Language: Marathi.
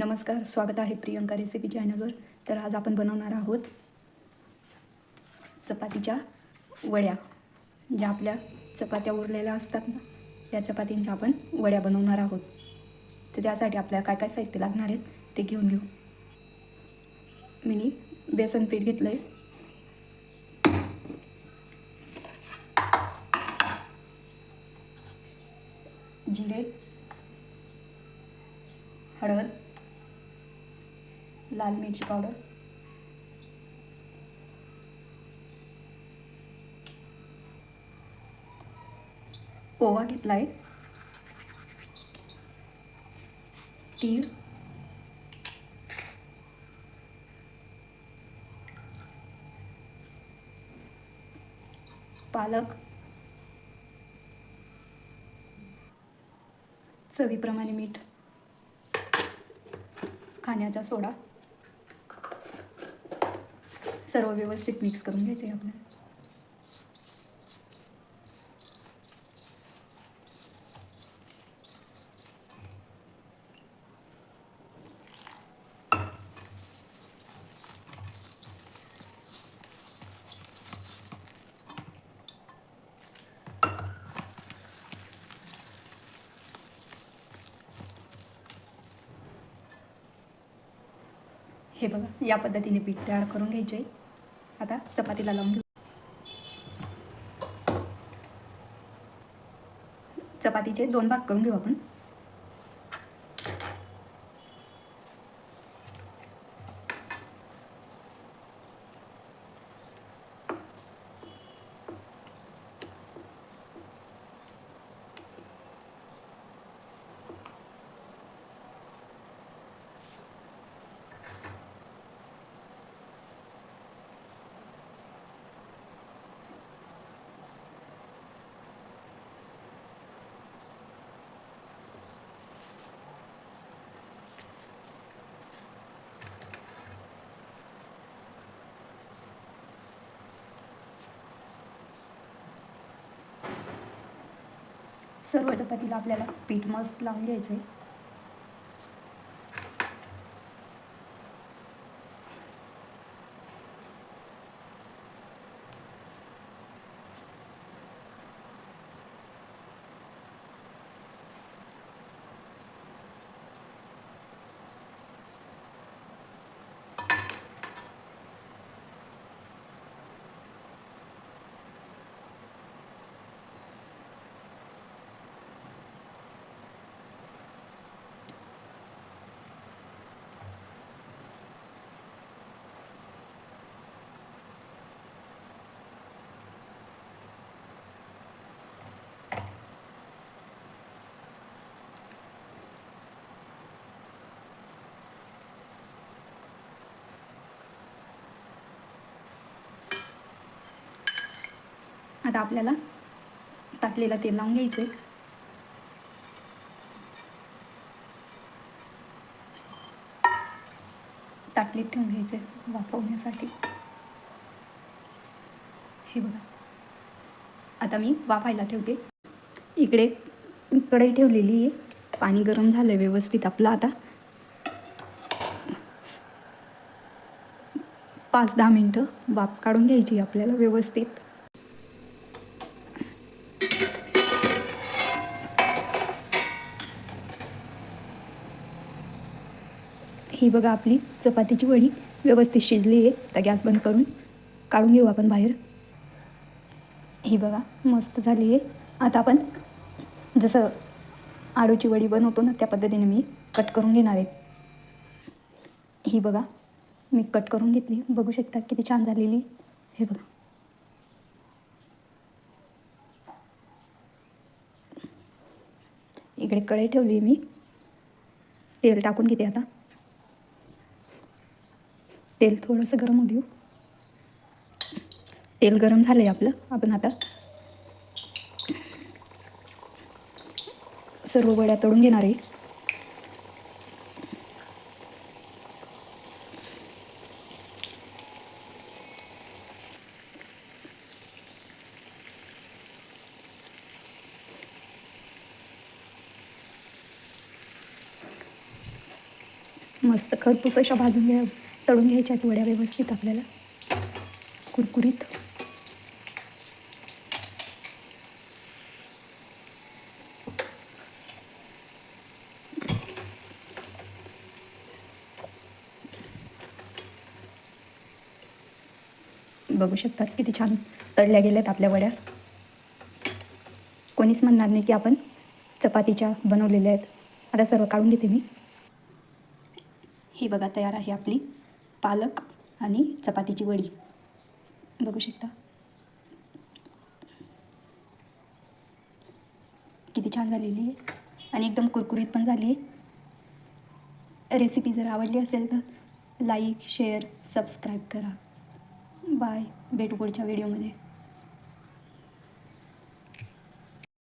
नमस्कार स्वागत आहे प्रियंका रेसिपी चॅनलवर तर आज आपण बनवणार आहोत चपातीच्या वड्या. ज्या आपल्या चपात्या उरलेल्या असतात ना त्या चपातींच्या आपण वड्या बनवणार आहोत. तर त्यासाठी आपल्याला काय काय साहित्य लागणार आहेत ते घेऊन घेऊ. मी बेसन पीठ घेतलं आहे जिरे हळद लाल मिरची पावडर. ओवा घेतला आहे तीळ. पालक. चवीप्रमाणे मीठ. खाण्याचा सोडा. सर्व व्यवस्थित मिक्स करून घेते आहे आपल्याला हे बघा या पद्धतीने पीठ तयार करून घ्यायचे आहे. आता चपातीला लावून घेऊ. चपातीचे दोन भाग करून घेऊ आपण. सर्व चपातीला आपल्याला पीठ मस्त लावून घ्यायचं आहे आता आपल्याला ताटलेला तेल लावून घ्यायचं आहे ताटलीत ठेवून घ्यायचं आहे वाफवण्यासाठी. हे बघा. आता मी वाफायला ठेवते. इकडे कढई ठेवलेली आहे. पाणी गरम झालं आहे व्यवस्थित आपलं आता. पाच दहा मिनटं वाफ काढून घ्यायची आपल्याला व्यवस्थित. ही बघा आपली चपातीची वडी व्यवस्थित शिजली आहे. आता गॅस बंद करून काढून घेऊ आपण बाहेर. ही बघा मस्त झाली आहे. आता आपण जसं आळूची वडी बनवतो ना त्या पद्धतीने मी कट करून घेणार आहे. ही बघा मी कट करून घेतली. बघू शकता किती छान झालेली हे बघा. इकडे कढई ठेवली मी. तेल टाकून घेते आता. तेल थोडंसं गरम होऊ देऊ. तेल गरम झालं आहे आपलं. आपण आता सर्व वड्या तळून घेणार आहे. मस्त खरपूस अशा भाजून घ्या. तळून घ्यायच्यात वड्या व्यवस्थित आपल्याला. कुरकुरीत. बघू शकतात किती छान तळल्या गेल्यात आपल्या वड्या. कोणीच म्हणणार नाही की आपण चपातीच्या बनवलेल्या आहेत. आता सर्व काढून घेते मी. ही बघा तयार आहे आपली. पालक आणि चपातीची वडी. बघू शकता. किती छान झालेली आहे. आणि एकदम कुरकुरीत पण झाली आहे. रेसिपी जर आवडली असेल तर लाईक शेअर सबस्क्राईब करा. बाय भेटू पुढच्या व्हिडिओमध्ये